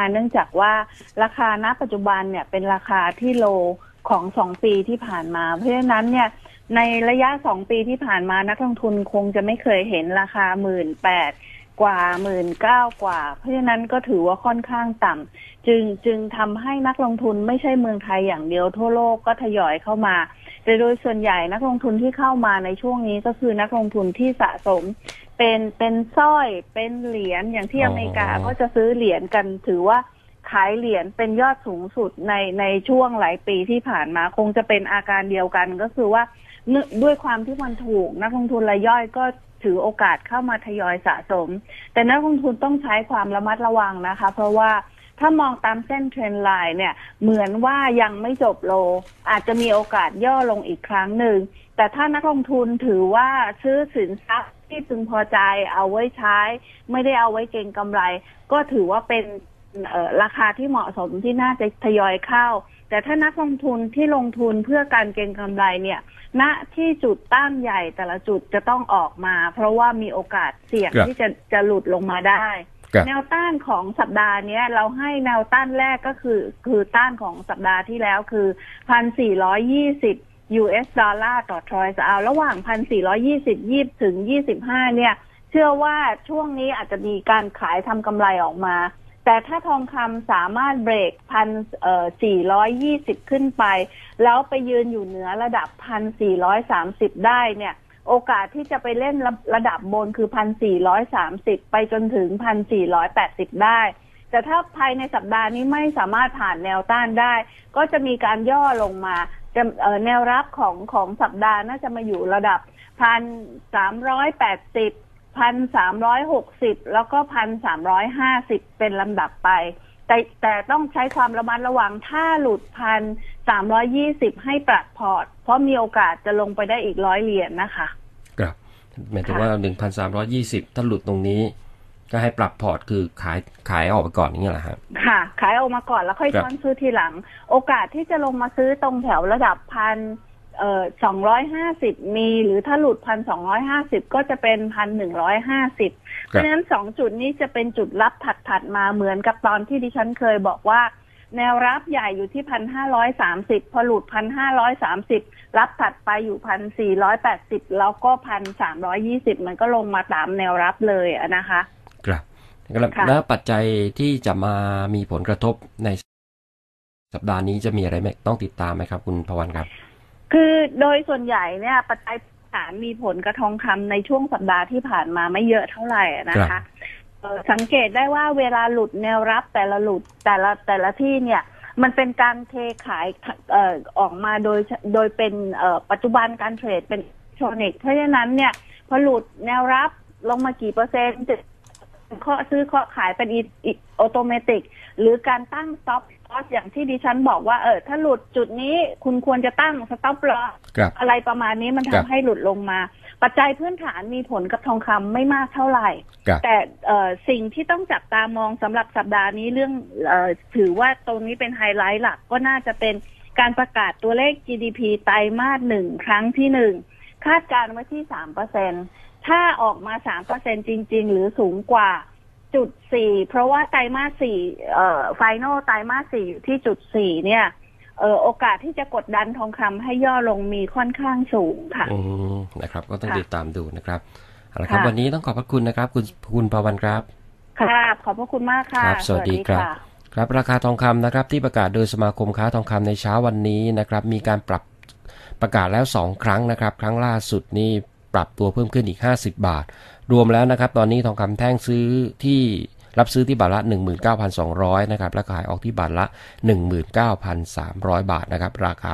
าเนื่องจากว่าราคาณปัจจุบันเนี่ยเป็นราคาที่โลของสองปีที่ผ่านมา เพราะฉะนั้นเนี่ยในระยะสองปีที่ผ่านมานักลงทุนคงจะไม่เคยเห็นราคาหมื่นแปดกว่าหมื่นเก้ากว่า เพราะฉะนั้นก็ถือว่าค่อนข้างต่ำจึงจึงทำให้นักลงทุนไม่ใช่เมืองไทยอย่างเดียวทั่วโลกก็ทยอยเข้ามา แต่โดยส่วนใหญ่นักลงทุนที่เข้ามาในช่วงนี้ก็คือนักลงทุนที่สะสม เป็นเป็นสร้อยเป็นเหรียญอย่างที่อเมริกาก็จะซื้อเหรียญกันถือว่าขายเหรียญเป็นยอดสูงสุดในในช่วงหลายปีที่ผ่านมาคงจะเป็นอาการเดียวกันก็คือว่าด้วยความที่มันถูก นักลงทุนรายย่อยก็ถือโอกาสเข้ามาทยอยสะสม แต่นักลงทุนต้องใช้ความระมัดระวังนะคะ เพราะว่า ถ้ามองตามเส้นเทรนไลน์เนี่ยเหมือนว่ายังไม่จบโล อาจจะมีโอกาสย่อลงอีกครั้งหนึ่ง แต่ถ้านักลงทุนถือว่าซื้อสินทรัพย์ที่พึงพอใจเอาไว้ใช้ ไม่ได้เอาไว้เก็งกำไร ก็ถือว่าเป็นราคาที่เหมาะสมที่น่าจะทยอยเข้า แต่ถ้านักลงทุนที่ลงทุนเพื่อการเก็งกำไรเนี่ยณที่จุดตั้งใหญ่แต่ละจุดจะต้องออกมา เพราะว่ามีโอกาสเสี่ยงที่จะจะหลุดลงมาได้ แนวต้านของสัปดาห์นี้เราให้แนวต้านแรกก็คือ คือต้านของสัปดาห์ที่แล้วคือพันสี่ร้อยยี่สิบ US ดอลลาร์ต่อทรอยส์เอาระหว่างพันสี่ร้อยี่สิบยี่ถึงยี่สิบห้าเนี่ย เชื่อว่าช่วงนี้อาจจะมีการขายทำกำไรออกมา แต่ถ้าทองคำสามารถเบรกพันเอ่อสี่ร้อยยี่สิบขึ้นไป แล้วไปยืนอยู่เหนือระดับพันสี่ร้อยสามสิบได้เนี่ย โอกาสที่จะไปเล่นระระดับบนคือพันสี่ร้อยสามสิบไปจนถึงพันสี่ร้อยแปดสิบได้ แต่ถ้าภายในสัปดาห์นี้ไม่สามารถผ่านแนวต้านได้ ก็จะมีการย่อลงมาจะแนวรับของของสัปดาห์น่าจะมาอยู่ระดับพันสามร้อยแปดสิบพันสามร้อยหกสิบแล้วก็พันสามร้อยห้าสิบเป็นลำดับไป แต่แต่ต้องใช้ความระมัดระวังถ้าหลุดพันสามร้อยี่สิบให้ปรับพอร์ต เพราะมีโอกาสจะลงไปได้อีกร้อยเหรียญนะคะหมายถึงว่าหนึ่งพันสามร้อยี่สิบถ้าหลุดตรงนี้ก็ให้ปรับพอร์ตคือขายขายออกไปก่อนอย่างเงี้ยแหละครับค่ะ ขายออกมาก่อนแล้วค่อยช้อนซื้อทีหลัง โอกาสที่จะลงมาซื้อตรงแถวระดับพัน เอ่อสองร้อยห้าสิบมีหรือถ้าหลุดพันสองร้อยห้าสิบก็จะเป็นพันหนึ่งร้อยห้าสิบเพราะฉะนั้นสองจุดนี้จะเป็นจุดรับถัดถัดมาเหมือนกับตอนที่ดิฉันเคยบอกว่า แนวรับใหญ่อยู่ที่พันห้าร้อยสามสิบพอหลุดพันห้าร้อยสามสิบรับถัดไปอยู่พันสี่ร้อยแปดสิบแล้วก็พันสามร้อยี่สิบมันก็ลงมาตามแนวรับเลยนะคะ ครับแล้วปัจจัยที่จะมามีผลกระทบในสัปดาห์นี้จะมีอะไรไหมต้องติดตามไหมครับ คุณพวันครับ คือโดยส่วนใหญ่เนี่ยปัจจัยฐานมีผลกระทองคำในช่วงสัปดาห์ที่ผ่านมาไม่เยอะเท่าไหร่นะคะสังเกตได้ว่าเวลาหลุดแนวรับแต่ละหลุดแต่ละแต่ละที่เนี่ยมันเป็นการเทขายอออกมาโดยโดยเป็นปัจจุบันการเทรดเป็นโทรนิกเพราะฉะนั้นเนี่ยพอหลุดแนวรับลงมากี่เปอร์เซ็นต์ ข้อซื้อข้อขายเป็นอีออโตเมติก หรือการตั้งสต็อปลอสอย่างที่ดิฉันบอกว่าเออถ้าหลุดจุดนี้คุณควรจะตั้งสต็อปลอสอะไรประมาณนี้มันทำให้หลุดลงมา ปัจจัยพื้นฐานมีผลกับทองคำไม่มากเท่าไหร่ แต่สิ่งที่ต้องจับตามองสำหรับสัปดาห์นี้เรื่องอถือว่าตรงนี้เป็นไฮไลท์หลักก็น่าจะเป็นการประกาศตัวเลข GDP ไตรมาสหนึ่งครั้งที่หนึ่งคาดการไว้ที่สามเปอร์เซ็น ถ้าออกมาสามเปอร์เซ็นจริง ๆ หรือสูงกว่าจุดสี่เพราะว่าไตรมาสสี่เอ่อไฟนอลไตรมาสสี่อยู่ที่จุดสี่เนี่ยเออโอกาสที่จะกดดันทองคำให้ย่อลงมีค่อนข้างสูงค่ะอืมนะครับ ก็ต้องติดตามดูนะครับเอาละครับวันนี้ต้องขอบพระคุณนะครับ คุณคุณปวันครับค่ะขอบพระคุณมากค่ะครับ สวัสดีครับ ครับราคาทองคำนะครับ ที่ประกาศโดยสมาคมค้าทองคำในเช้าวันนี้นะครับ มีการปรับประกาศแล้ว 2 ครั้งนะครับ ครั้งล่าสุดนี่ ปรับตัวเพิ่มขึ้นอีก 50 บาท รวมแล้วนะครับ ตอนนี้ทองคำแท่งซื้อที่รับซื้อที่บาทละ 19,200 นะครับ และขายออกที่บาทละ 19,300 บาทนะครับ ราคา